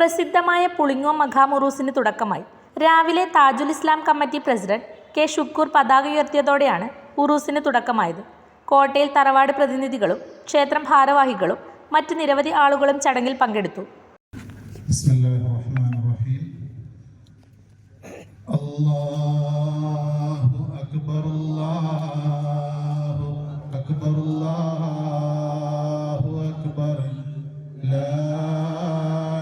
പ്രസിദ്ധമായ പുളിങ്ങോ മഖാമുറൂസിന് തുടക്കമായി. രാവിലെ Tajul Islam committee president K Shukoor പതാക ഉയർത്തിയതോടെയാണ് ഉറൂസിന് തുടക്കമായത്. കോട്ടയിൽ തറവാട് പ്രതിനിധികളും ക്ഷേത്രം ഭാരവാഹികളും മറ്റ് നിരവധി ആളുകളും ചടങ്ങിൽ പങ്കെടുത്തു. അക്ബർ അക്ബർ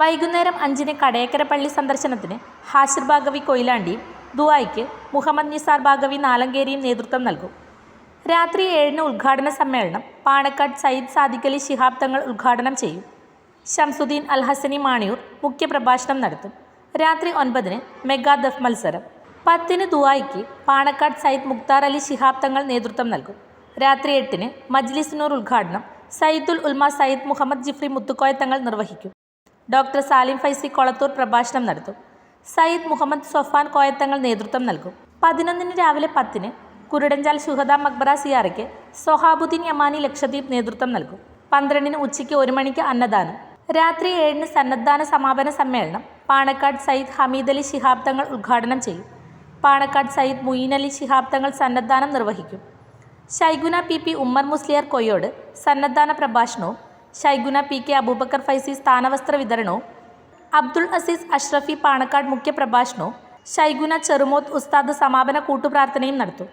വൈകുന്നേരം അഞ്ചിന് കടയക്കര പള്ളി സന്ദർശനത്തിന് ഹാഷിർ ഭാഗവി കൊയിലാണ്ടിയും ദുബായിക്ക് മുഹമ്മദ് നിസാർ ഭാഗവി നാലങ്കേരിയും നേതൃത്വം നൽകും. രാത്രി ഏഴിന് ഉദ്ഘാടന സമ്മേളനം പാണക്കാട് സയ്യിദ് സാദിഖലി ശിഹാബ് തങ്ങൾ ഉദ്ഘാടനം ചെയ്യും. ഷംസുദ്ദീൻ അൽ ഹസനി മാണിയൂർ മുഖ്യപ്രഭാഷണം നടത്തും. രാത്രി ഒൻപതിന് മെഗാ ദഫ് മത്സരം. പത്തിന് ദുബായിക്ക് പാണക്കാട് സയ്യിദ് മുക്താർ അലി ശിഹാബ് തങ്ങൾ നേതൃത്വം നൽകും. രാത്രി എട്ടിന് മജ്ലിസ് നൂർ ഉദ്ഘാടനം സയ്യിദുൽ ഉൽമ സയ്യിദ് മുഹമ്മദ് ജിഫ്രി മുത്തുക്കോയ തങ്ങൾ നിർവഹിക്കും. ഡോക്ടർ സാലിം ഫൈസി കൊളത്തൂർ പ്രഭാഷണം നടത്തും. സയ്യിദ് മുഹമ്മദ് സൊഫാൻ കോയത്തങ്ങൾ നേതൃത്വം നൽകും. പതിനൊന്നിന് രാവിലെ പത്തിന് കുരുടഞ്ചാൽ ഷുഹദ മക്ബറ സിയാറയ്ക്ക് സൊഹാബുദ്ദീൻ യമാനി ലക്ഷദ്വീപ് നേതൃത്വം നൽകും. പന്ത്രണ്ടിന് ഉച്ചയ്ക്ക് ഒരു മണിക്ക് അന്നദാനം. രാത്രി ഏഴിന് സന്നദ്ധാന സമാപന സമ്മേളനം പാണക്കാട് സയ്യിദ് ഹമീദ് അലി ശിഹാബ് തങ്ങൾ ഉദ്ഘാടനം ചെയ്യും. പാണക്കാട് സയ്യിദ് മുയിൻ അലി ശിഹാബ് തങ്ങൾ സന്നദ്ധാനം നിർവഹിക്കും. ഷൈഗുന പി പി ഉമ്മർ മുസ്ലിയാർ കൊയ്യോട് സന്നദ്ധാന പ്രഭാഷണവും ഷൈഗുന പി കെ അബൂബക്കർ ഫൈസി സ്ഥാനവസ്ത്ര വിതരണവും അബ്ദുൾ അസീസ് അഷ്റഫി പാണക്കാട് മുഖ്യ പ്രഭാഷണവും ഷൈഗുന ചെറുമോത്ത് ഉസ്താദ് സമാപന കൂട്ടുപ്രാർത്ഥനയും നടത്തും.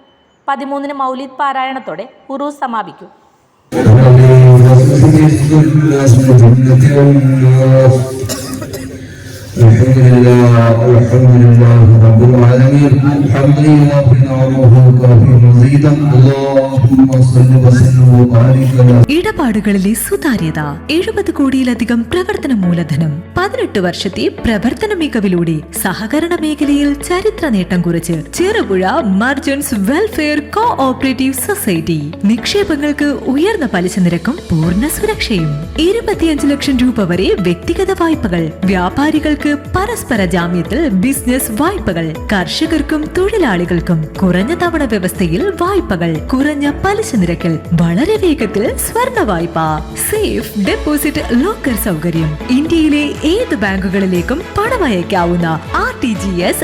പതിമൂന്നിന് മൗലിദ് പാരായണത്തോടെ ഉറൂസ് സമാപിക്കും. الجنة جنة الله الحمد لله الحمد لله رب العالمين الحمد لله بنعمه كافي مزيدا اللهم صل وسلم وبارك على ഇടപാടുകളിലെ സുതാര്യത എഴുപത് കോടിയിലധികം പ്രവർത്തന മൂലധനം പതിനെട്ട് വർഷത്തെ പ്രവർത്തന മികവിലൂടെ സഹകരണ മേഖലയിൽ ചരിത്ര നേട്ടം കുറിച്ച് Cherupuzha merchants welfare cooperative society നിക്ഷേപങ്ങൾക്ക് ഉയർന്ന പലിശ നിരക്കും പൂർണ്ണ സുരക്ഷയും ഇരുപത്തിയഞ്ച് ലക്ഷം രൂപ വരെ വ്യക്തിഗത വായ്പകൾ വ്യാപാരികൾക്ക് പരസ്പര ജാമ്യത്തിൽ ബിസിനസ് വായ്പകൾ കർഷകർക്കും തൊഴിലാളികൾക്കും കുറഞ്ഞ തവണ വ്യവസ്ഥയിൽ വായ്പകൾ കുറഞ്ഞ പലിശ നിരക്കിൽ വളരെ വേഗത്തിൽ സ്വർണ വായ്പ. സേഫ് ഡെപ്പോസിറ്റ് ലോക്കർ സൗകര്യം. ഇന്ത്യയിലെ ഏത് ബാങ്കുകളിലേക്കും പണമയക്കാവുന്ന R T G S